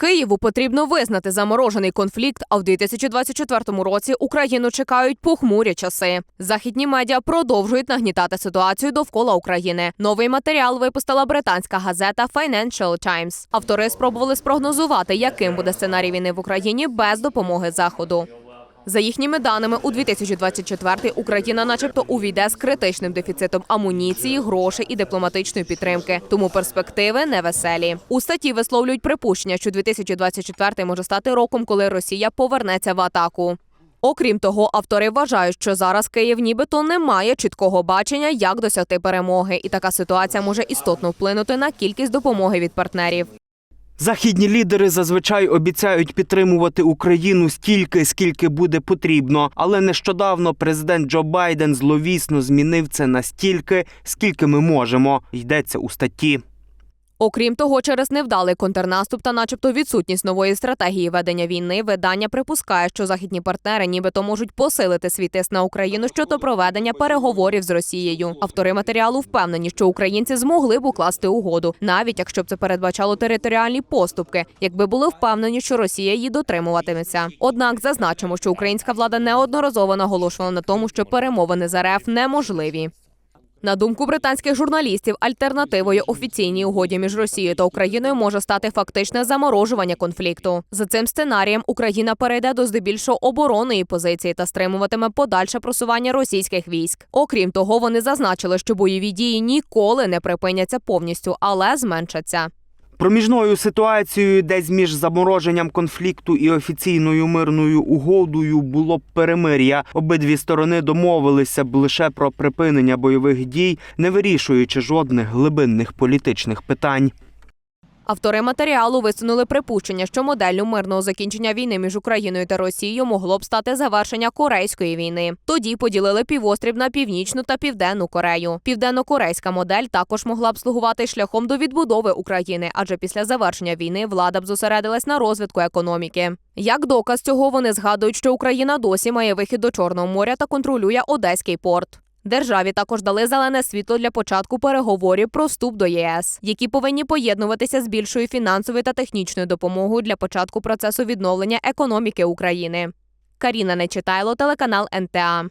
Києву потрібно визнати заморожений конфлікт. А в 2024 році Україну чекають похмурі часи. Західні медіа продовжують нагнітати ситуацію довкола України. Новий матеріал випустила британська газета Financial Times. Автори спробували спрогнозувати, яким буде сценарій війни в Україні без допомоги Заходу. За їхніми даними, у 2024 Україна, начебто, увійде з критичним дефіцитом амуніції, грошей і дипломатичної підтримки. Тому перспективи невеселі. У статті висловлюють припущення, що 2024 може стати роком, коли Росія повернеться в атаку. Окрім того, автори вважають, що зараз Київ нібито не має чіткого бачення, як досягти перемоги, і така ситуація може істотно вплинути на кількість допомоги від партнерів. Західні лідери зазвичай обіцяють підтримувати Україну стільки, скільки буде потрібно. Але нещодавно президент Джо Байден зловісно змінив це настільки, скільки ми можемо. Йдеться у статті. Окрім того, через невдалий контрнаступ та, начебто, відсутність нової стратегії ведення війни, видання припускає, що західні партнери нібито можуть посилити свій тиск на Україну щодо проведення переговорів з Росією. Автори матеріалу впевнені, що українці змогли б укласти угоду, навіть якщо б це передбачало територіальні поступки, якби були впевнені, що Росія її дотримуватиметься. Однак зазначимо, що українська влада неодноразово наголошувала на тому, що перемовини з РФ неможливі. На думку британських журналістів, альтернативою офіційній угоді між Росією та Україною може стати фактичне заморожування конфлікту. За цим сценарієм Україна перейде до здебільшого оборонної позиції та стримуватиме подальше просування російських військ. Окрім того, вони зазначили, що бойові дії ніколи не припиняться повністю, але зменшаться. Проміжною ситуацією, десь між замороженням конфлікту і офіційною мирною угодою було б перемир'я. Обидві сторони домовилися б лише про припинення бойових дій, не вирішуючи жодних глибинних політичних питань. Автори матеріалу висунули припущення, що моделлю мирного закінчення війни між Україною та Росією могло б стати завершення Корейської війни. Тоді поділили півострів на північну та південну Корею. Південно-корейська модель також могла б слугувати шляхом до відбудови України, адже після завершення війни влада б зосередилась на розвитку економіки. Як доказ цього вони згадують, що Україна досі має вихід до Чорного моря та контролює Одеський порт. Державі також дали зелене світло для початку переговорів про вступ до ЄС, які повинні поєднуватися з більшою фінансовою та технічною допомогою для початку процесу відновлення економіки України. Каріна Нечитайло, телеканал НТА.